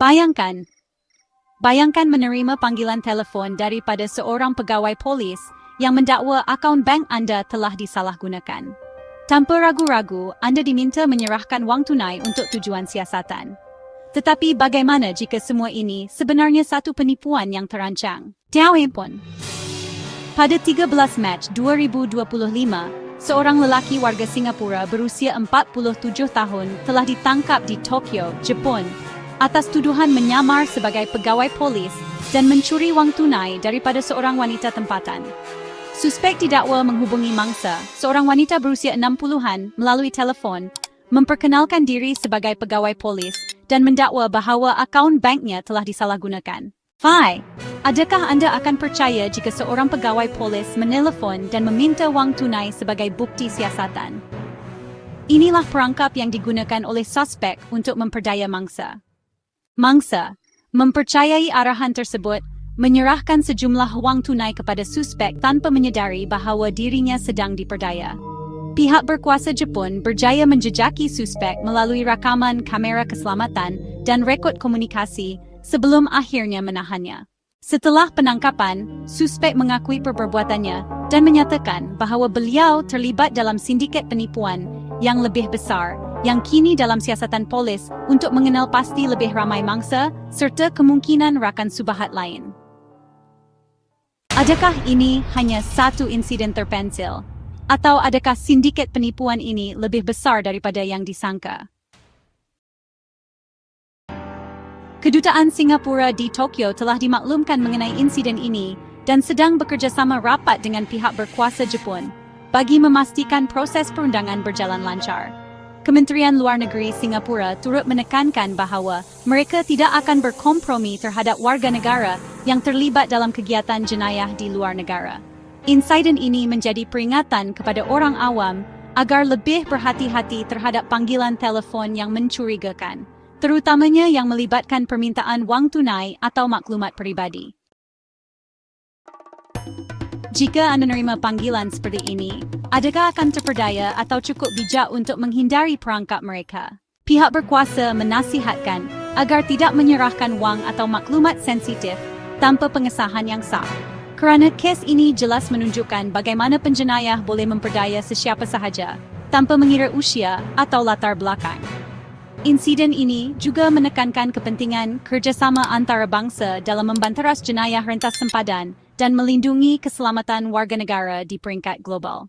Bayangkan, bayangkan menerima panggilan telefon daripada seorang pegawai polis yang mendakwa akaun bank anda telah disalahgunakan. Tanpa ragu-ragu, anda diminta menyerahkan wang tunai untuk tujuan siasatan. Tetapi bagaimana jika semua ini sebenarnya satu penipuan yang terancang? Tiao pun. Pada 13 Mac 2025, seorang lelaki warga Singapura berusia 47 tahun telah ditangkap di Tokyo, Jepun, atas tuduhan menyamar sebagai pegawai polis dan mencuri wang tunai daripada seorang wanita tempatan. Suspek didakwa menghubungi mangsa, seorang wanita berusia 60-an, melalui telefon, memperkenalkan diri sebagai pegawai polis dan mendakwa bahawa akaun banknya telah disalahgunakan. Fai, adakah anda akan percaya jika seorang pegawai polis menelpon dan meminta wang tunai sebagai bukti siasatan? Inilah perangkap yang digunakan oleh suspek untuk memperdaya mangsa. Mangsa, mempercayai arahan tersebut menyerahkan sejumlah wang tunai kepada suspek tanpa menyedari bahawa dirinya sedang diperdaya. Pihak berkuasa Jepun berjaya menjejaki suspek melalui rakaman kamera keselamatan dan rekod komunikasi sebelum akhirnya menahannya. Setelah penangkapan, suspek mengakui perbuatannya dan menyatakan bahawa beliau terlibat dalam sindiket penipuan yang lebih besar yang kini dalam siasatan polis untuk mengenal pasti lebih ramai mangsa serta kemungkinan rakan subahat lain. Adakah ini hanya satu insiden terpensil? Atau adakah sindiket penipuan ini lebih besar daripada yang disangka? Kedutaan Singapura di Tokyo telah dimaklumkan mengenai insiden ini dan sedang bekerjasama rapat dengan pihak berkuasa Jepun bagi memastikan proses perundangan berjalan lancar. Kementerian Luar Negeri Singapura turut menekankan bahawa mereka tidak akan berkompromi terhadap warga negara yang terlibat dalam kegiatan jenayah di luar negara. Insiden ini menjadi peringatan kepada orang awam agar lebih berhati-hati terhadap panggilan telefon yang mencurigakan, terutamanya yang melibatkan permintaan wang tunai atau maklumat peribadi. Jika anda menerima panggilan seperti ini, adakah akan terperdaya atau cukup bijak untuk menghindari perangkap mereka? Pihak berkuasa menasihatkan agar tidak menyerahkan wang atau maklumat sensitif tanpa pengesahan yang sah. Kerana kes ini jelas menunjukkan bagaimana penjenayah boleh memperdaya sesiapa sahaja tanpa mengira usia atau latar belakang. Insiden ini juga menekankan kepentingan kerjasama antarabangsa dalam membanteras jenayah rentas sempadan dan melindungi keselamatan warga negara di peringkat global.